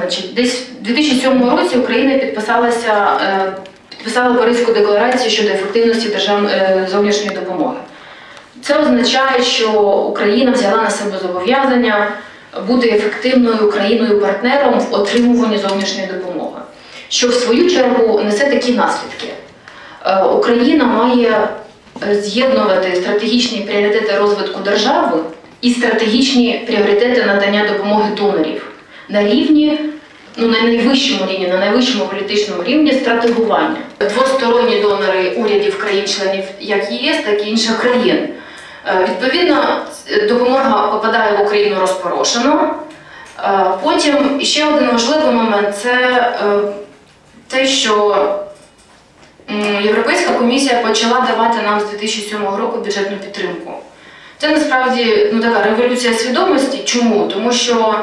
Значить, Десь в 2007 році Україна підписалася, е, підписала Паризьку декларацію щодо ефективності держав... е, зовнішньої допомоги. Це означає, що Україна взяла на себе зобов'язання бути ефективною країною-партнером в отримуванні зовнішньої допомоги, що в свою чергу несе такі наслідки. Е, Україна має з'єднувати стратегічні пріоритети розвитку держави і стратегічні пріоритети надання допомоги донорів на рівні, ну на найвищому рівні, на найвищому політичному рівні стратегування. Двосторонні донори урядів країн-членів як ЄС, так і інших країн. Е, Відповідно, е, допомога попадає в Україну розпорошено. Е, Потім ще один важливий момент це те, що Європейська комісія почала давати нам з 2007 року бюджетну підтримку. Це насправді ну, така революція свідомості. Чому? Тому що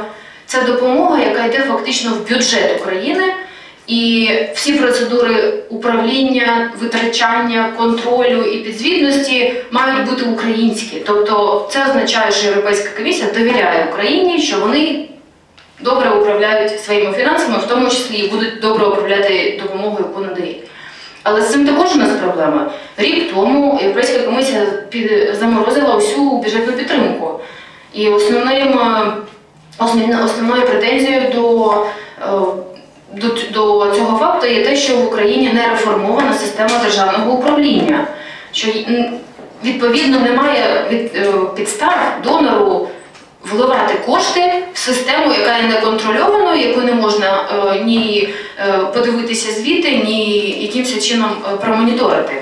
це допомога, яка йде фактично в бюджет України, і всі процедури управління, витрачання, контролю і підзвітності мають бути українські. Тобто це означає, що Європейська комісія довіряє Україні, що вони добре управляють своїми фінансами, в тому числі і будуть добре управляти допомогою, яку надають. Але з цим також у нас проблема. Рік тому Європейська комісія заморозила усю бюджетну підтримку. І основним, е, основною, претензією до, е, до, до цього факту є те, що в Україні не реформована система державного управління, що відповідно немає від, е, підстав донору вливати кошти в систему, яка є неконтрольованою, яку не можна е, ні подивитися звіти, ні якимось чином промоніторити.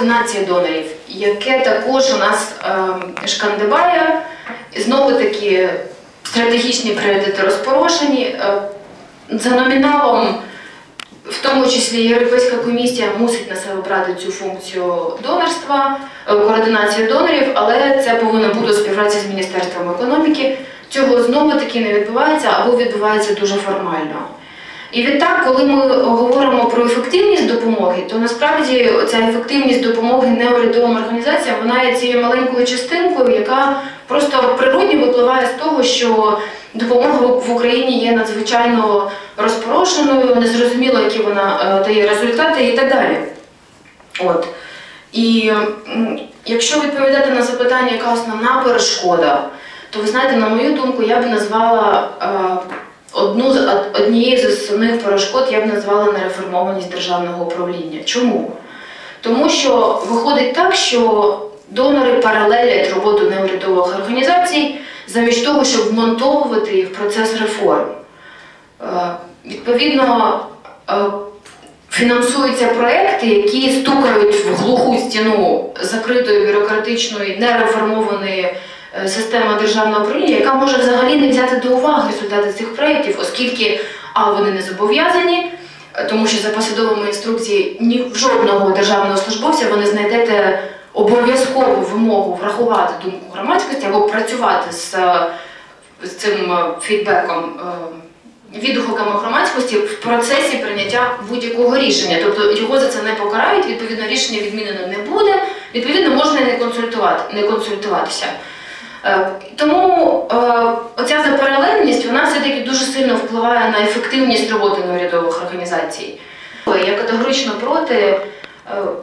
Координація донорів, яке також у нас е, шкандибає, знову таки стратегічні пріоритети розпорошені. Е, за номіналом в тому числі Європейська комісія мусить на себе брати цю функцію донорства, е, координації донорів, але це повинно бути у співпраці з Міністерством економіки. Цього знову таки не відбувається або відбувається дуже формально. І відтак, коли ми говоримо про ефективність допомоги, то насправді ця ефективність допомоги неурядовим організаціям вона є цією маленькою частинкою, яка просто природні випливає з того, що допомога в Україні є надзвичайно розпорошеною, незрозуміло, які вона е, дає результати і так далі. От. І якщо відповідати на запитання, яка основна перешкода, то ви знаєте, на мою думку, я б назвала е, одну з однією з основних перешкод, я б назвала нереформованість державного управління. Чому? Тому що виходить так, що донори паралелять роботу неурядових організацій замість того, щоб вмонтовувати їх в процес реформ. Е, Відповідно, е, фінансуються проекти, які стукають в глуху стіну закритої бюрократичної, нереформованої е, системи державного управління, яка може взагалі не взяти до уваги результати цих проєктів, оскільки а вони не зобов'язані, е, тому що за посадовими інструкціями ні в жодного державного службовця ви не знайдете обов'язкову вимогу врахувати думку громадськості або працювати з, е, з цим фідбеком. відгуками громадськості в процесі прийняття будь-якого рішення. Тобто його за це не покарають, відповідно, рішення відмінено не буде, відповідно, можна не, консультувати, не консультуватися. Е, Тому е, оця запаралельність вона все-таки дуже сильно впливає на ефективність роботи неурядових організацій. Я категорично проти е,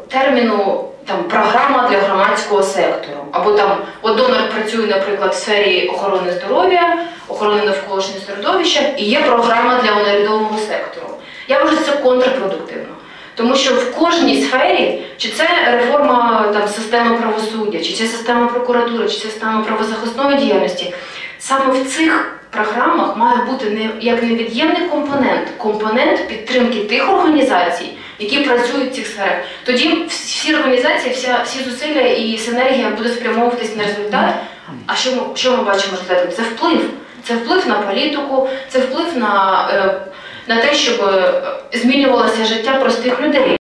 терміну там програма для громадського сектору. Або там от донор працює, наприклад, в сфері охорони здоров'я, охорони навколишнього середовища, і є програма для неурядового сектору. Я вважаю, це контрпродуктивно. Тому що в кожній сфері, чи це реформа там, системи правосуддя, чи це система прокуратури, чи це система правозахисної діяльності, саме в цих програмах має бути не як невід'ємний компонент, компонент підтримки тих організацій, які працюють в цих сферах. Тоді всі організації, вся, всі зусилля і синергія буде спрямовуватись на результат. А що ми, що ми бачимо результатом? Це вплив. Це вплив на політику, це вплив на, е, на те, щоб е, змінювалося життя простих людей.